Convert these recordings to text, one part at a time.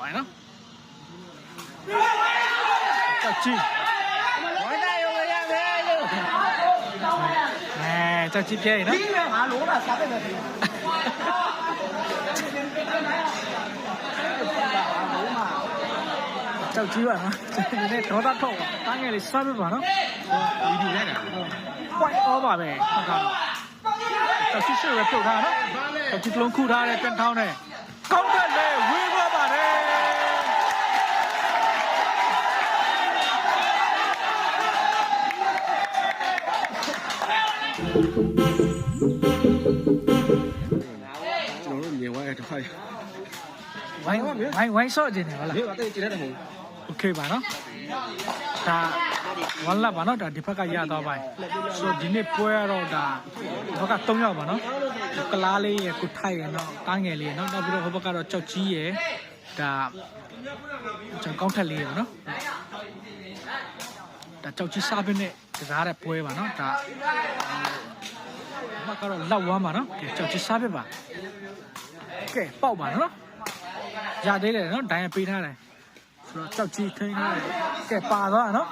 ပါနော်ကြောက်ကြီးဝိုင်းတိုင်းရုံရရမယ်လို့အဲကြောက်ကြီးပြဲနော်ဒီမဲ့ငါလုံးတာစားတယ်ပဲဒီကြောက်ကြီးပါနော်ဒီနေ့ဒေါသထုတ်ပါတားငယ်လေးစားပြပါနော်ဗီဒီယိုရိုက်တာ point all ပါပဲဟုတ်ကဲ့ကြောက်ကြီးဆွဲရပြုတ်ထားနော်ကြောက်ကြီးကလုံးခုထားတယ်ပြန်ထောင်းတယ် ကျွန်တော်တို့မြင်သွားတဲ့တစ်ခါ ဝိုင်းဝိုင်းဝိုင်းဆော့ခြင်းတယ်ဟုတ်လား လေဘာတဲ့ကျတဲ့ဟို โอเคပါနော်ဒါဝမ်လာပါနော်ဒါဒီဘက်ကရတော့ပါဆိုဒီနေ့ပွဲရတော့ဒါဒီဘက်က3ယောက်ပါနော်ကလားလေးရယ်ကိုထိုက်ရယ်နော်တားငယ်လေးရယ်နော်နောက်ပြီးတော့ဟိုဘက်ကတော့ကြောက်ကြီးရယ်ဒါကျွန်တော်ကောင်းထက်လေးရယ်ပါနော်ဒါကြောက်ကြီးစားပင်းနဲ့ကစားတဲ့ပွဲပါနော်ဒါဟိုဘက်ကတော့လောက်ဝမ်းပါနော်ကဲကြောက်ကြီးစားပင်းပါ ကဲပေါက်ပါနော်ရသေးတယ်နော်ဒိုင်ရပေးထားတယ်ဆိုတော့ကြောက်ကြီးထိန်းထားတယ်ကဲပါသွားတာနော်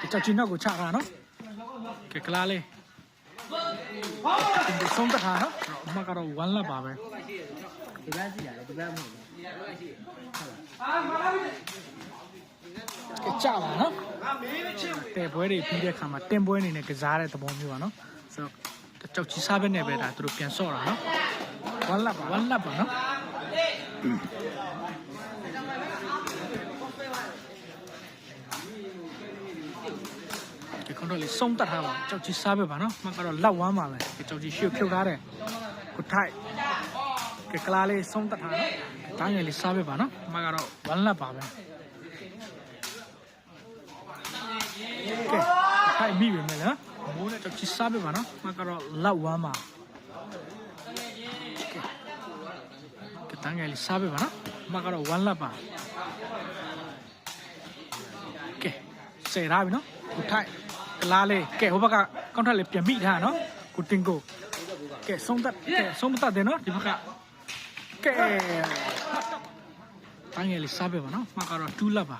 ဒီကြောက်ကြီးနောက်ကိုချတာနော်ကဲကလားလေးဒီဆုံးတထားနော်အမကတော့1လပ်ပါပဲဒီဘက်ကြည့်ရတယ်ဒီဘက်မဟုတ်ဘူးကဲကြပါနော်တဲ့ပွဲတွေပြီးတဲ့ခါမှာတင်ပွဲအနေနဲ့ကစားတဲ့သဘောမျိုးပါနော် ဆိုတော့ကြောက်ကြီးစားဘက်နဲ့ပဲဒါသူတို့ပြန်ဆော့တာနော်1လပ်ပါ1လပ်ပါနော်ဒီကွန်ထရိုးလေးစုံတက်ထားပါကြောက်ကြီးစားပဲပါနော်မှကတော့လက်ဝမ်းပါပဲဒီကြောက်ကြီးရှုပ်ဖြုတ်ထားတယ်ကိုထိုက်ကကလားလေးစုံတက်ထားနော်တားငယ်လေးစားပဲပါနော်မှကတော့ဝမ်းလက်ပါပဲကဲထိုက်မိပြီမယ်နော် မိုးနဲ့ကြောက်ကြီးစားပဲပါနော်မှကတော့လက်ဝမ်းပါကဲတားငယ်လေးစားပဲပါနော်မှကတော့ဝမ်းလက်ပါကဲဆယ်ထားပြီနော်ကိုထိုက်ကလားလေးကဲဟိုဘက်ကကောင်းထက်လေးပြန်မိထားနော်ကိုတင်ကိုကဲဆုံးသက်ကဲဆုံးမသက်တယ်နော်ဒီဘက်ကကဲတန်းငယ်လေးစားပဲပါနော်မှကတော့တူးလက်ပါ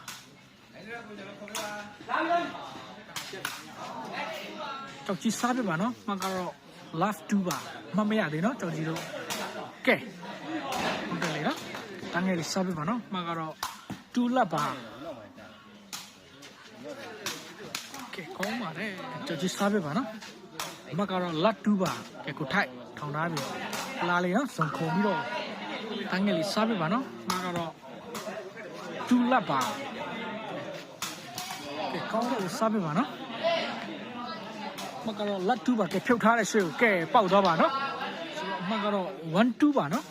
ကြောက်ကြီးစားပဲပါနော်မှကတော့ last 2ပါမမရသေးနော်ကြောက်ကြီးတို့ကဲဟုတ်တယ်လေနော်တန်းငယ်လေးစားပဲပါနော်မှကတော့တူးလက်ပါကဲကောင်းပါတယ်ကြော်ကြီးစားပဲပါနော်အမကတော့လတ်တူပါကဲကိုထိုက်ထောင်ထားပြီလာလေနော်ဇုံခုံပြီးတော့တန်းငယ်လေးစားပဲပါနော်အမကတော့တူလတ်ပါကဲကောင်းတယ်စားပဲပါနော် အမကတော့လတ်တူပါကဲဖြုတ်ထားတဲ့ရွှေကိုကဲပေါက်သွားပါနော်ဆိုတော့အမကတော့1 2ပါနော်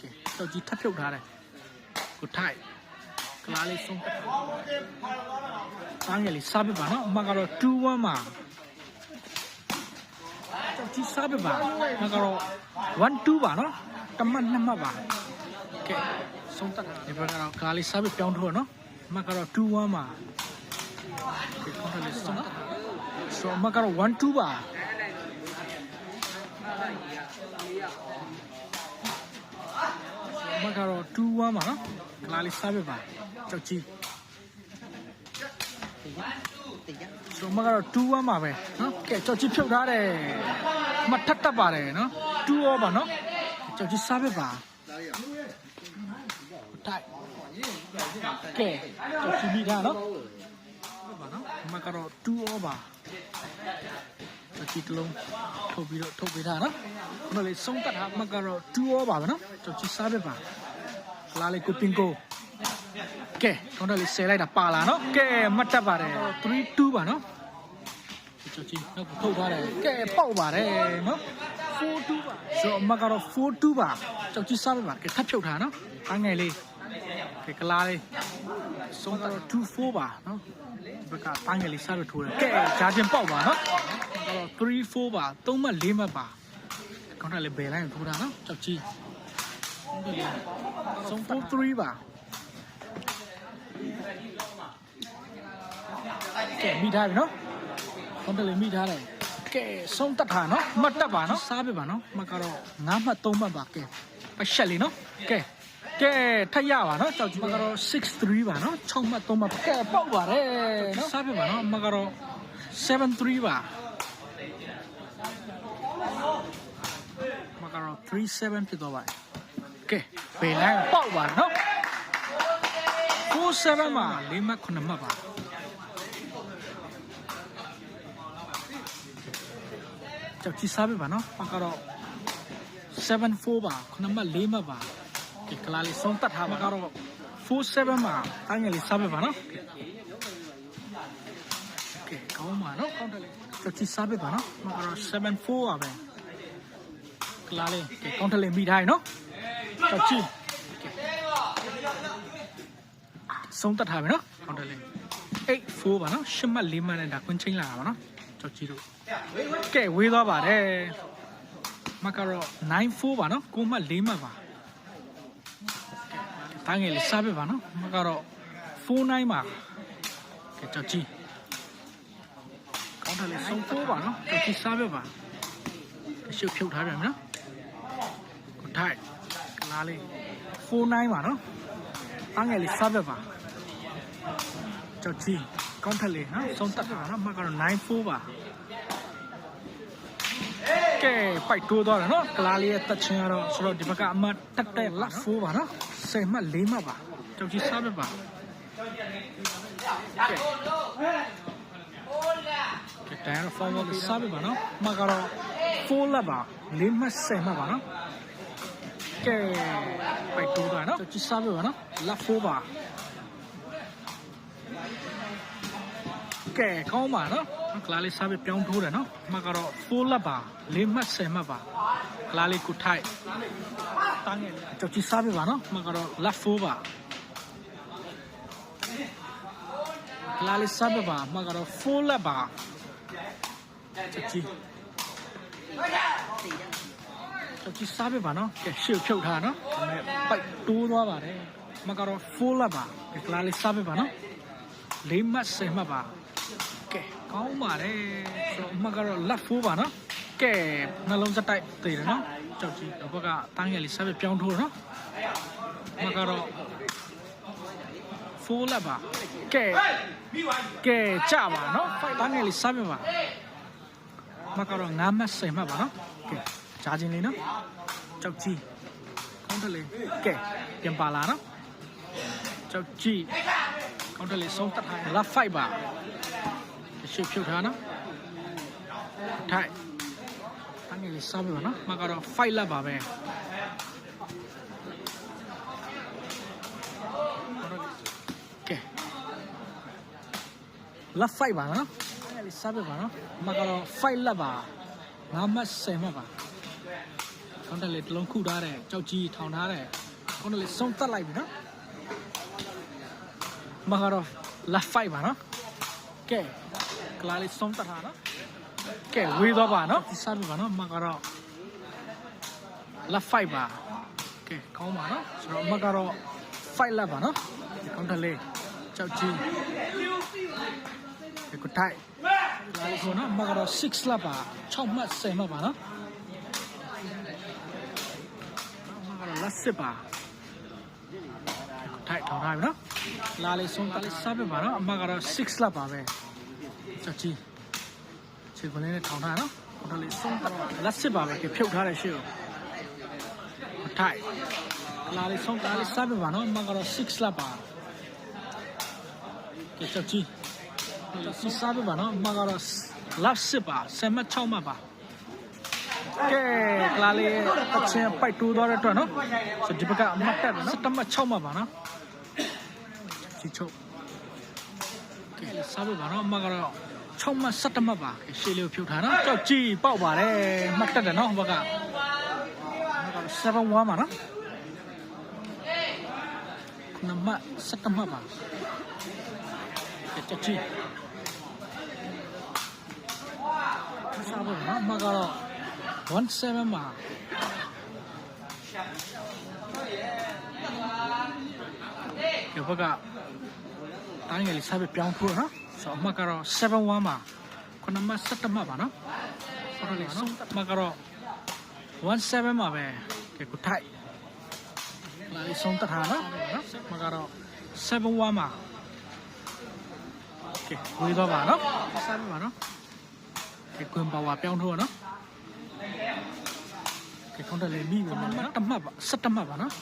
ကဲကြော်ကြီးထပ်ဖြုတ်ထားတယ်ကိုထိုက်ကလားလေးဆုံးတက်အားငယ်လေးစားပြပါနော်အမကတော့2-1မှာကြောက်ကြီးစားပြပါအမကတော့1-2ပါနော်တမတ်နှစ်မှတ်ပါကဲဆုံးတက်ဒီဘက်ကတော့ကားလေးစားပြပြောင်းထိုးနော်အမကတော့2-1မှာကဲကောင်းတယ်လေးဆုံးတက် ဆိုအမကတော့1-2ပါအမကတော့2-1ပါနော်ကားလေးစားပြပါကြောက်ကြီးတိတ်ရဆိုတော့မကတော့2-1ပါပဲနော်ကဲကြောက်ကြီးဖြုတ်ထားတယ်မထပ်တက်ပါတယ်နော်2ရောပါနော်ကြောက်ကြီးစားပဲပါတိုက်ကဲကြောက်ကြီးမိထားနော် ပါနော်မကတော့2ရောပါကြောက်ကြီးတစ်လုံးထုတ်ပြီးတော့ထုတ်ပေးထားနော်ဘယ်လိုလဲဆုံးတက်ထားမကတော့2ရောပါပဲနော်ကြောက်ကြီးစားပဲပါလာလေကိုပင်ကိုကဲကောင်းတယ်လေးဆယ်လိုက်တာပါလာနော်ကဲမတ်တက်ပါတယ်3 2ပါနော်ကျော်ကြီးနောက်ထုတ်ထားတယ်ကဲပေါက်ပါတယ်နော်4-2ပါဆိုအမကတော့4-2ပါကျော်ကြီးစားပါကဲထပ်ဖြုတ်ထားနော်အားငယ်လေး ကဲကလားလေးဆုံးတော့2-4ပါနော်ဘက်ကပန်းငယ်လေးစားလို့ထိုးတယ်ကဲဂျာချင်းပေါက်ပါနော်ကတော့3-4ပါ3မှတ်4မှတ်ပါကောင်းတယ်လေဘယ်လိုက်ထိုးတာနော်ကျော်ကြီးဆုံး4-3ပါကဲမိထားပြီနော်ကွန်တလီမိထားတယ်ကကဲဆုံးတတ်တာနော်မှတ်တတ်ပါနော်စားပြပါနော်မကတော့9မှတ်3မှတ်ပါကဲအရှက်လေးနော်ကဲ ကဲထက်ရပါနော်ကြောက်ကြီးမကတော့63ပါနော်6မှတ်3မှတ်ကဲပေါက်ပါတယ်နော်စားပြပါနော်မကတော့73ပါမကတော့37ဖြစ်သွားပါတယ်ကဲဘယ်လိုက်ပေါက်ပါနော်47မှာ4မှတ်9မှတ်ပါကြောက်ကြီးစားပြပါနော်မကတော့74ပါ9မှတ်4မှတ်ပါ ကဲကလာလေးဆုံးတတ်ထားပါကတော့47မှာအငယ်လေးစားပြပါနော်ကဲကောင်းပါနော်ကောင်းတယ်လေကြောက်ကြီးစားပြပါနော်မကတော့74ပါပဲကလာလေးကဲကောင်းတယ်လေမိထားရနော်ကြောက်ကြီးဆုံးတတ်ထားပြီနော်ကောင်းတယ်လေ84ပါနော်ရှစ်မှတ်4မှတ်နဲ့ဒါကွင်းချင်းလာတာပါနော်ကြောက်ကြီးတို့ကဲဝေးသွားပါတယ်မကတော့94ပါနော်ကိုမှ4မှတ်ပါ တားငယ်လေးစားပြပါနော်မကတော့49ပါကဲကြောက်ကြီးကောင်းတယ်လေဆုံး4ပါနော်ကြောက်ကြီးစားပြပါအရှုပ်ဖြုတ်ထားပြန်ပြီနော်ကိုထိုက်ကလားလေး49ပါနော်တားငယ်လေးစားပြပါကြောက်ကြီးကောင်းတယ်လေနော်ဆုံးတက်ပါနော်မကတော့94ပါကဲပိုက်တိုးသွားတယ်နော်ကလားလေးရဲ့တက်ချင်းကတော့ဆိုတော့ဒီဘက်ကအမတ်တက်တဲ့လက်ဖိုးပါနော် ဆယ်မှတ်လေးမှတ်ပါကြောက်ကြီးစားပဲပါကဲကဲတန်ရဖောင်းလို့စားပဲပါနော်မကတော့ဖိုးလက်ပါလေးမှတ်ဆယ်မှတ်ပါနော်ကဲပိုက်တိုးသွားနော်ကြောက်ကြီးစားပဲပါနော်လက်ဖိုးပါကဲကောင်းပါနော်ကလားလေးစားပဲပြောင်းထိုးတယ်နော်မကတော့ဖိုးလက်ပါလေးမှတ်ဆယ်မှတ်ပါကလားလေးကိုထိုက် တန်းငယ်လေးကြောက်ကြီးစားပဲပါနော်မကတော့လက်ဖိုးပါကလားလေးစားပဲပါမကတော့ဖိုးလက်ပါကြောက်ကြီးကြောက်ကြီးစားပဲပါနော်ကဲရှေ့ဖြုတ်ထားနော်ဒါပေမဲ့ပိုက်တိုးသွားပါတယ်မကတော့ဖိုးလက်ပါကလားလေးစားပဲပါနော်လေးမှတ်ဆယ်မှတ်ပါကဲကောင်းပါတယ်ဆိုတော့အမကတော့လက်ဖိုးပါနော်ကဲနှလုံးစက်တိုက်သေးတယ်နော် ကြောက်ကြီးတော့ဘက်ကတန်းငယ်လေးဆက်ပြီးပြောင်းထိုးနော်အမကတော့ဖိုးလက်ပါကဲကဲကြပါနော်တန်းငယ်လေးဆက်ပြီးပါအမကတော့9မှတ်10မှတ်ပါနော်ကဲဂျာချင်းလေးနော်ကြောက်ကြီးကောင်းတယ်လေကဲပြန်ပါလာနော်ကြောက်ကြီးကောင်းတယ်လေဆုံးတက်ထားရင်လက်ဖိုက်ပါရှုပ်ဖြုတ်ထားနော်ထိုက် အငယ်လေးစားပြပါနော်မကတော့5လက်ပါပဲကဲလက်5ပါနော်အငယ်လေးစားပြပါနော်မကတော့5လက်ပါငါမှတ်10မှတ်ပါကောင်းတယ်လေတလုံးခုထားတဲ့ကြောက်ကြီးထောင်ထားတဲ့ကောင်းတယ်လေစုံတက်လိုက်ပြီနော်မကတော့လက်5ပါနော်ကဲကလာလေးဆုံးတတ်တာနော် ကဲဝေးသွားပါနော်ဒီစားပြပါနော်မကတော့လက်5ပါကဲကောင်းပါနော်ဆိုတော့မကတော့5လက်ပါနော်ဒီကောင်တလေးကြောက်ကြီးဒီကိုထိုက်လာလေးဆိုနော်မကတော့6လက်ပါ6မှတ်10မှတ်ပါနော်မကတော့လက်10ပါထိုက်ထောင်ထားပြီနော်လာလေးဆုံးတလေးစားပြပါနော်အမကတော့6လက်ပါပဲကြောက်ကြီး ခြေကလေးနဲ့ထောင်ထားနော်ဟိုတလေးဆုံးလက်စစ်ပါပဲကဖြုတ်ထားတဲ့ရှေ့ကိုအထိုက်လာလေးဆုံးတာလေးစားပြပါနော်မကတော့6လက်ပါကကြောက်ကြီးစီစားပြပါနော်မကတော့လက်စစ်ပါဆယ်မ6မှတ်ပါကဲကလာလေးအချင်းပိုက်တိုးသွားတဲ့အတွက်နော်ဆိုဒီဘက်ကအမှတ်တက်တယ်နော်7မှတ်6မှတ်ပါနော်ချီချုပ်ကဲစားပြပါနော်မကတော့ 6မှတ်7မှတ်ပါရှေ့လေးကိုဖြုတ်ထားနော်ကြောက်ကြည့်ပေါက်ပါတယ်မှတ်တက်တယ်နော်ဘက်က7 1ပါနော်နမ7မှတ်ပါကြောက်ကြည့်စားပါနော်မကတော့17ပါဒီဘက်ကတိုင်းငယ်လေးစားပြပြောင်းထိုးနော် ဆိုတော့အမှတ်ကတော့7-1ပါခုနမှ7မှတ်ပါနော်ဆောက်လေးဆုံးမကတော့17မှာပဲကဲကိုထိုက်လာလေးဆုံးတထားနော်နော်မကတော့71မှာကဲဝေးတော့ပါနော်7ပါနော်ကဲကွန်ပါဝါပြောင်းထိုးနော်ကဲခေါင်းတက်လေးမိပဲနော်တမှတ်ပါ17မှတ်ပါနော်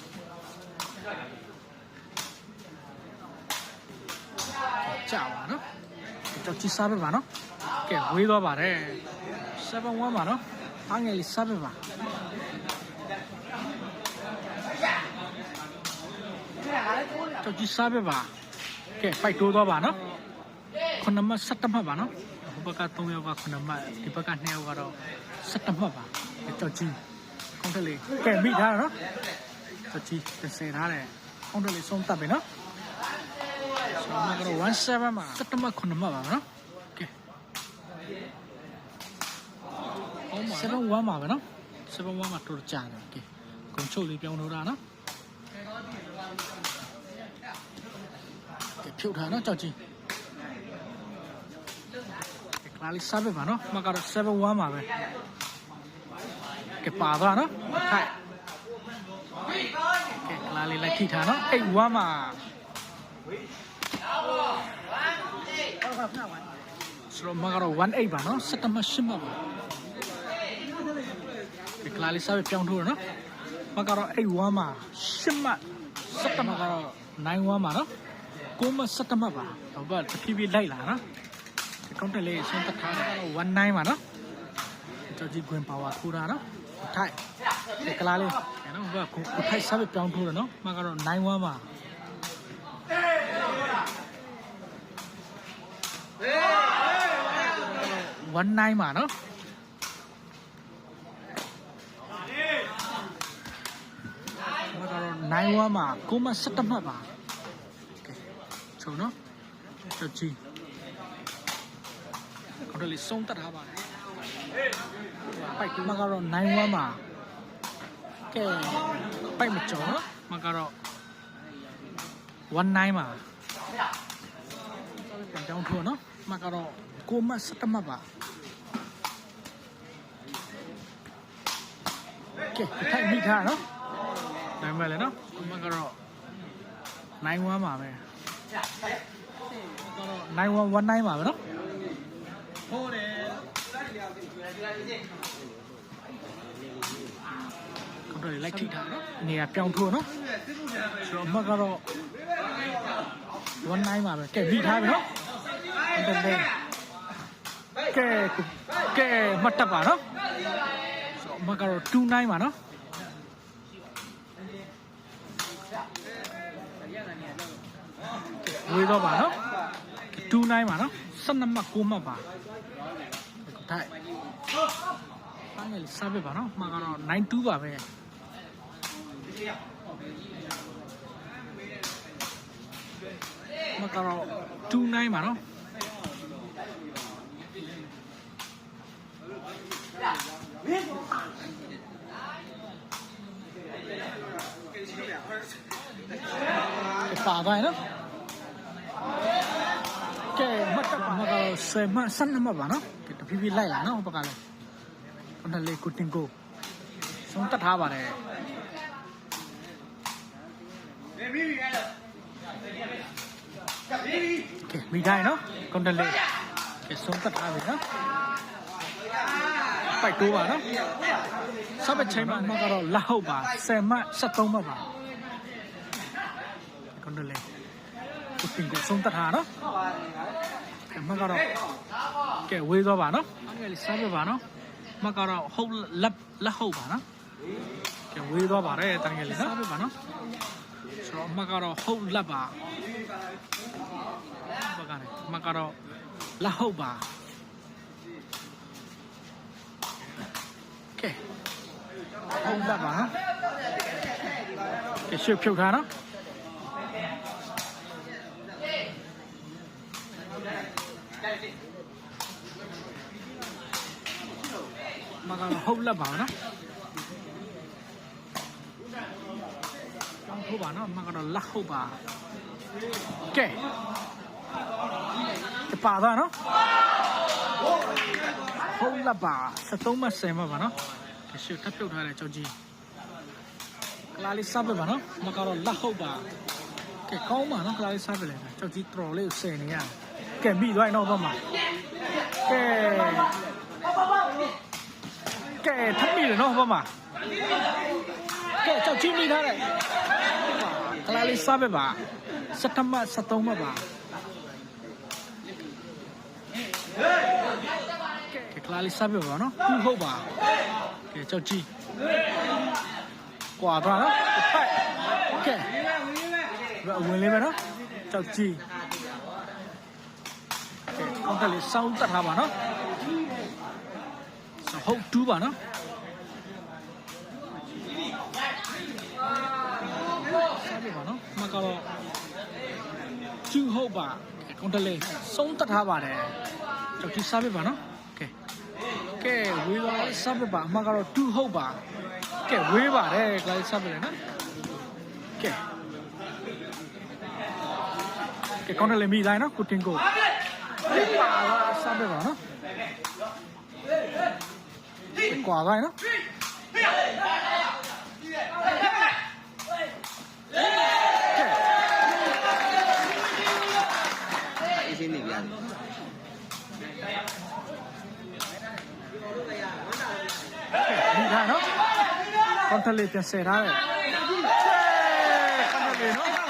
ကြာပါနော် ကြောက်ချစားပဲပါနော်ကဲဝေးသွားပါတယ်71ပါနော်အားငယ်လေးစားပဲပါကြောက်ချစားပဲပါကဲပိုက်တိုးသွားပါနော်ခုနမ17မှတ်ပါနော်ဟိုဘက်က3ယောက်ကခုနမဒီဘက်က2ယောက်ကတော့17မှတ်ပါကြောက်ချကောင်းတယ်လေကဲမိထားနော်ကြောက်ချ30ထားတယ်ကောင်းတယ်လေဆုံးတက်ပြီနော် ဆိုတော့ကတော့17မှာ17မှတ်9မှတ်ပါနော်ကဲ7 1မှာပဲနော်7 1မှာတော်ကြာတယ်ကဲကုံချုပ်လေးပြောင်းလို့တာနော်ကဲဖြုတ်ထားနော်ကြောက်ကြီးကဲကလာလေးစားပဲပါနော်မကတော့7 1မှာပဲကဲပါသွားနော်ထိုက်ကဲကလာလေးလိုက်ထိထားနော်8 1မှာ ဆိုတော့မကတော့18ပါနော်17မှ8မှပါဒီကလာလေးစားပဲပြောင်းထိုးရနော်မကတော့81မှာ8မှ17မှကတော့91ပါနော်9မှ17မှပါတော့ဘာတဖြည်းဖြည်းလိုက်လာနော်ဒီကောင်တက်လေးဆုံးသက်ထားတော့19ပါနော်ကြောက်ကြီးကွင်ပါဝါထိုးတာနော်ထိုက်ဒီကလာလေးနော်ဘာကိုထိုက်စားပဲပြောင်းထိုးရနော်မကတော့91 ပါ19ပါနော်မကတော့91မှာကိုမ17မှတ်ပါကဲချုံနော်ချက်ကြီးကိုယ်လေးစုံတက်ထားပါတယ်ပိုက်မကတော့91မှာကဲပိုက်မကျော်နော်မကတော့19မှာပြန်ကြောင်းထိုးနော် မကတော့ကိုမ17မှတ်ပါကဲထိုက်မိထားနော်နိုင်မယ်လေနော်မကတော့91ပါပဲကတော့9119ပါပဲနော်ဟုတ်တယ်လိုက်ထိထားနော်နေရာပြောင်းထိုးနော်ဆိုတော့အမကတော့19ပါပဲကဲမိထားပြီနော်ဟု တ်တယ်ကဲကဲမတ်တပ်ပါနော်ဆိုတော့အမကတော့29ပါနော်ဝေးတော့ပါနော်29ပါနော်12မှတ်9မှတ်ပါထိုက်ပိုင်းလေစားပြပါနော်အမကတော့92ပါပဲအမကတော့29ပါနော် ပါသွားရနော်ကဲမတ်တပ်ပါမကတော့ဆယ်မှဆန်းမှပါနော်ကဲတဖြည်းဖြည်းလိုက်လာနော်ဘက်ကလည်းခဏလေးကိုတင်ကိုဆုံးတက်ထားပါတယ်ကဲမိတိုင်းနော်ကွန်တလေးကဲဆုံးတက်ထားပြီနော်ပိုက်တိုးပါနော်စပချိန်မှာမကတော့လက်ဟုတ်ပါဆယ်မှ73မှတ်ပါ ကွန်တလေးကိုတင်ကိုဆုံးတက်ထားနော်ကဲမကတော့ကဲဝေးသွားပါနော်ငယ်လေးစားပြပါနော်မကတော့ဟုတ်လက်လက်ဟုတ်ပါနော်ကဲဝေးသွားပါတယ်တန်ငယ်လေးနော်စားပြပါနော်ဆိုတော့မကတော့ဟုတ်လက်ပါဘကနေမကတော့လက်ဟုတ်ပါကဲဟုတ်လက်ပါနော်ကဲရွှေဖြုတ်ထားနော် မကတော့ဟုတ်လက်ပါနော်တောင်းထိုးပါနော်မကတော့လက်ဟုတ်ပါကဲကပါသားနော်ဟုတ်လားပါ73မှ10မှပါနော်ကဲရှုထပ်ပြုတ်ထားတဲ့ကြောက်ကြီးကလာလေးစားပဲပါနော်မကတော့လက်ဟုတ်ပါကဲကောင်းပါနော်ကလာလေးစားပဲလေကြောက်ကြီးတော်လေးကိုဆယ်နေရတယ်ကဲမိသွားရင်တော့ဘာမှကဲ ကဲထပ်မိတယ်နော်ဘာမှကဲကြောက်ကြီးမိထားတယ်ကလာလေးစားပဲပါ7မှ73မှပါကဲကလာလေးစားပဲပါနော်ဘူးဟုတ်ပါကဲကြောက်ကြီးကွာသွားနော်ထိုက်ကဲဝင်လေးမယ်နော်ကြောက်ကြီးကဲကောင်းတယ်လေးစောင်းတက်ထားပါနော် ဟုတ်တူးပါနော်စားပြပါနော်မကတော့ကျူဟုတ်ပါကောင်းတယ်လေးစောင်းတက်ထားပါတယ်ကြောက်ကြီးစားပြပါနော်ကဲကဲဝေးသွားစပ်ပါအမကတော့တူဟုတ်ပါကဲဝေးပါတယ်ကလေးစပ်တယ်နော်ကဲကဲကောင်းတယ်လေမိတိုင်းနော်ကိုတင်ကိုဒီပါတော့စပ်ပါနော် ကွာတိုင်းနော်ကဲအေးစင်းနေပြန်မိထားနော်ကောင်းတယ်လေပြန်ဆယ်ထားတယ်ကောင်းတယ်လေနော်ဒါ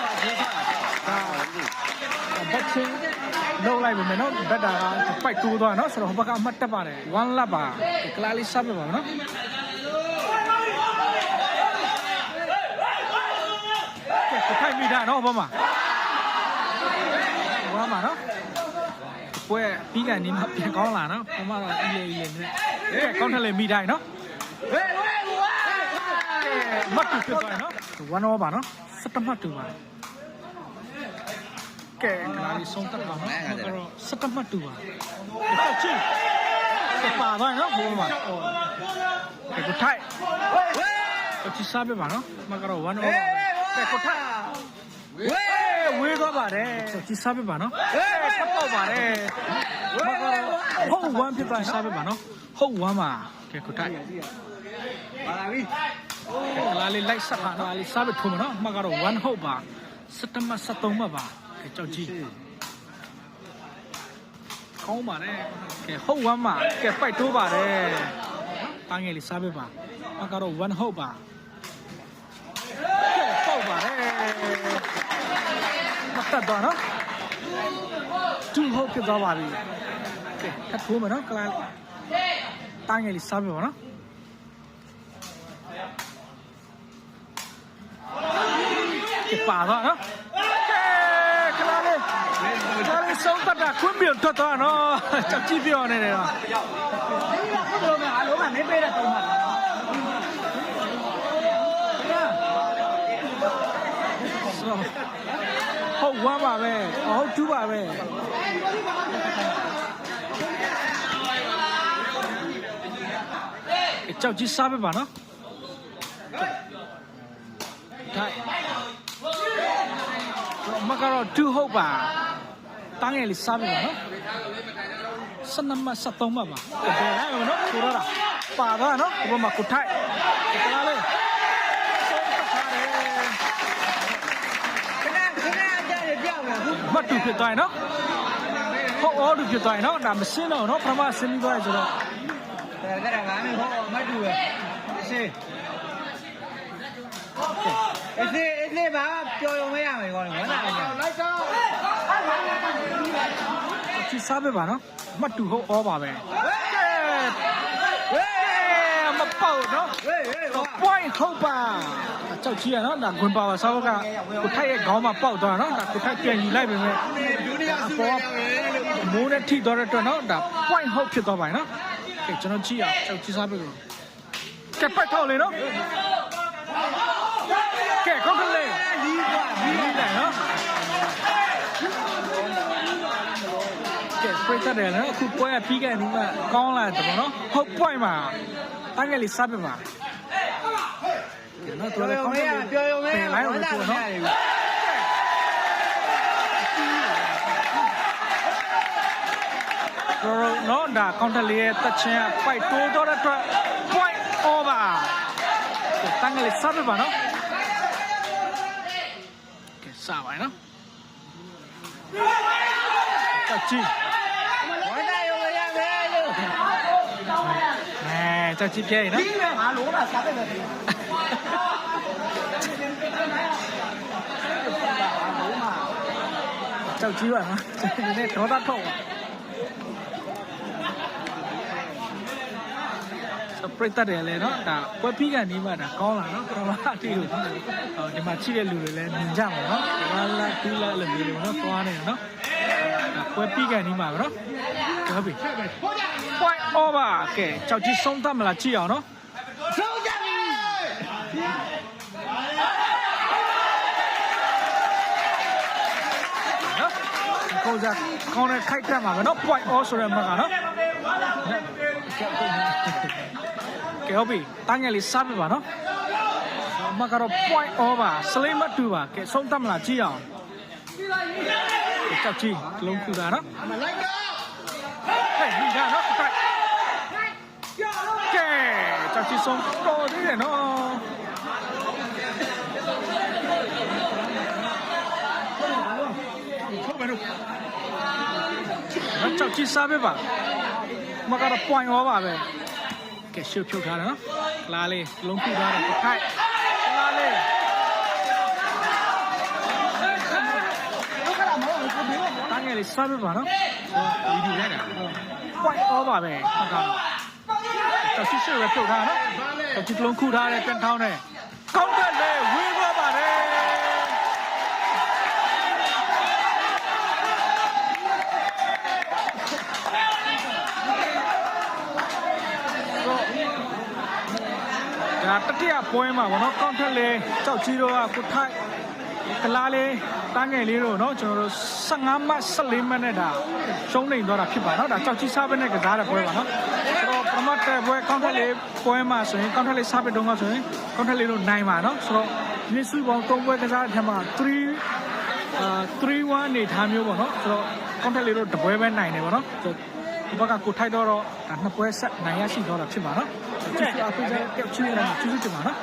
ဘက်ချင်းလုံးလိုက်ပြီမယ်နော်ဘက်တာကပိုက်တိုးသွားနော်ဆိုတော့ဟိုဘက်ကအမှတ်တက်ပါတယ်1လပ်ပါကလာလေးစပ်ပြပါနော်ကဲထိုက်မိတာနော်ဘာမှဘာမှနော်ပွဲပြီးကန်နေမှပြန်ကောင်းလာနော်ဘာမှတော့အီလေအီလေနဲ့ကဲကောင်းတယ်လေမိတိုင်းနော်ကဲမတ်တူဖြစ်သွားနော်1 over ပါနော်7မှတ်တူပါ ကဲကလာလေးဆုံးတက်ပါနော်ကတော့7မှတ်တူပါကဲချင်းကဲပါသွားနော်ဘိုးမှာကဲကိုထိုက်ကိုချစားပြပါနော်မကတော့1 over ကဲကိုထိုက်ဝေးဝေးသွားပါတယ်ချစားပြပါနော်ထပ်ပေါက်ပါတယ်မကတော့ဟုတ်1ဖြစ်သွားစားပြပါနော်ဟုတ်1ပါကဲကိုထိုက်ပါလာပြီကလာလေးလိုက်ဆက်ပါကလာလေးစားပြီးထုံးမနော်အမှကတော့1ဟုတ်ပါ7မှ73မှပါ ကဲကြောက်ကြီးကောင်းပါနဲ့ကဲဟုတ်1မှာကဲပိုက်တိုးပါတယ်ပန်းငယ်လေးစားပြီးပါအမှကတော့1ဟုတ်ပါကဲပေါက်ပါတယ်မတ်တော့နော်2ဟုတ်ဖြစ်သွားပါပြီကဲထပ်ထိုးမယ်နော်ကလာပန်းငယ်လေးစားပြီးပါနော်ကပါတော့နော်ကဲခလာလေးခလာလေး ဆုံးတတ်တာခွင့်ပြုတ်ထွက်သွားနော်ကြောက်ကြည့်ပြောနေတယ်နော်ဘယ်လိုလဲအားလုံးကမင်းပေးတဲ့တုံးမှာဆိုဟုတ်ဝမ်းပါပဲဟုတ်တူးပါပဲကြောက်ကြည့်စားပဲပါနော်ထိုင်မကတော့တူဟုတ်ပါ တန်းငယ်လေးစားပဲပါနော်စနမစတုံးမပါဘယ်လိုက်မနော်ဆိုတော့ပါတော့နော်ဘမကုထိုင်ကလာလေးဆုံးတတ်ထားတယ်ခဏခဏအကြရပြောင်းလာဘူးမတ်တူဖြစ်သွားရင်နော်ဟုတ်အော်တူဖြစ်သွားရင်နော်ဒါမရှင်းတော့နော်ပထမဆင်းပြီးသွားရင်ဆိုတော့ဒါကလည်းငါမင်းဟောမတူပဲရှင်းအစ်အစ်ဘာပျော်ရုံမရမယ်ကောင်းတယ်ဝမ်းသာတယ်လိုက်တော့ ချစ်စားပဲပါနော်မတူဟုတ်ဩပါပဲဝေးမပေါနော်ဝေးဝေးပွိုင်းဟုတ်ပါကြောက်ကြီးရနော်ဒါဂွန်ပါဝါဆောက်ကကိုထိုက်ရဲ့ခေါင်းမှာပေါက်သွားနော်ဒါကိုထိုက်ပြန်ယူလိုက်ပေမဲ့ယူနီယာဆူရယ်မိုးနဲ့ထိသွားတဲ့အတွက်နော်ဒါပွိုင်းဟုတ်ဖြစ်သွားပါနော်ကဲကျွန်တော်ကြည့်အောင်ကြောက်ကြီးစားပဲကိုကက်ပတ်ထောက်လေနော်ကဲကောက်ကလေးလီးပါလီးလိုက်နော် ပြတ်တယ်နော်အခုပွဲကပြီးခဲ့တယ်ကကောင်းလာတယ်ပေါ့နော်ဟုတ် point မှာတန်းကလေးစားပြပါကဲနော်ပတော်ျော်တယ်ရုံကောင်းမတယ်ရပျော်ရုံမရပင်လိုက်အောင်လို့ပြောနော်ဝတော့နော်ဒါ counter လေးရဲ့တက်ချင်းက fight တိုးတော့တဲ့အတွက် point over တန်းကလေးစပ်ပါနော်ကဲစပါနော်တက်ကြည့် ဝမ်းသာရုံရမယ်လို့ အဲတက်ကြည့်ပြည့်နော်ဒီမဲ့ငါလုံးတာစားတယ်ပဲကြောက်ကြီးပါနော်ဒီနေ့ဒေါသထုတ်ပါစပရိတ်တက်တယ်လေနော်ဒါပွဲပြီးကန်ဒီမှာဒါကောင်းလာနော်ပထမအတီးကိုဟိုဒီမှာချိတဲ့လူတွေလည်းမြင်ကြမှာနော်လာလာတူလာလည်းမျိုးတွေနော်သွားနေနော်ဒါပွဲပြီးကန်ဒီမှာပဲနော် ဟုတ်ပြီ point over ကဲကြောက်ကြီးဆုံးသတ်မလားကြည့်အောင်နော်ဆုံးကြပြီနော်ကိုစားကောင်းတဲ့ခိုက်တက်မှာပဲနော် point all ဆိုတဲ့မှာကနော်ကဲဟုတ်ပြီတန်းငယ်လေးစားပြပါနော်မကတော့ point over စလိမ့်မတူပါကဲဆုံးသတ်မလားကြည့်အောင်ကြောက်ကြီးလုံးခုတာနော် မလိုက်တော့ဟဲ့ဒီကနော်တိုက်ကဲကြောက်ကြီးဆုံးတော်သေးတယ်နော်ထုတ်မယ်လို့နော်ကြောက်ကြီးစားပဲပါမကတော့ point ရောပါပဲကဲရှုပ်ဖြုတ်ထားတယ်နော်လာလေးလုံးခုထားတယ်တစ်ခိုက်လာလေးတန်းငယ်လေးစားပြပါနော် ဗီဒီယိုရိုက်တာ point all ပါပဲဟုတ်ကဲ့တော့ရှိရှိရပြုတ်ထားနော်တော့ဒီကလုံးခုထားတယ်ပြန်ထောင်းတယ်ကောင်းတယ်လေဝေးသွားပါတယ်ဒါတတိယပွဲမှာဗောနော်ကောင်းထက်လေကြောက်ကြီးတော့ကကိုထိုက် ကလားလေးတန်းငယ်လေးတို့နော်ကျွန်တော်တို့15မှတ်14မှတ်နဲ့ဒါရှုံးနေသွားတာဖြစ်ပါနော်ဒါကြောက်ကြီးစားပဲနဲ့ကစားတဲ့ပွဲပါနော်ဆိုတော့ပရမတ်တဲ့ပွဲကောင်းထက်လေးပွဲမှာဆိုရင်ကောင်းထက်လေးစားပဲတုန်းကဆိုရင်ကောင်းထက်လေးတို့နိုင်ပါနော်ဆိုတော့ဒီနေ့စုပေါင်း3ပွဲကစားတဲ့အထက်မှာ3အာ3-1အနေထားမျိုးပေါ့နော်ဆိုတော့ကောင်းထက်လေးတို့တပွဲပဲနိုင်တယ်ပေါ့နော်ဆိုတော့ဒီဘက်ကကိုထိုက်တော့တော့ဒါနှစ်ပွဲဆက်နိုင်ရရှိတော့တာဖြစ်ပါနော်ကျေးဇူးအထူးပဲကြောက်ချီရတာကျေးဇူးတင်ပါနော်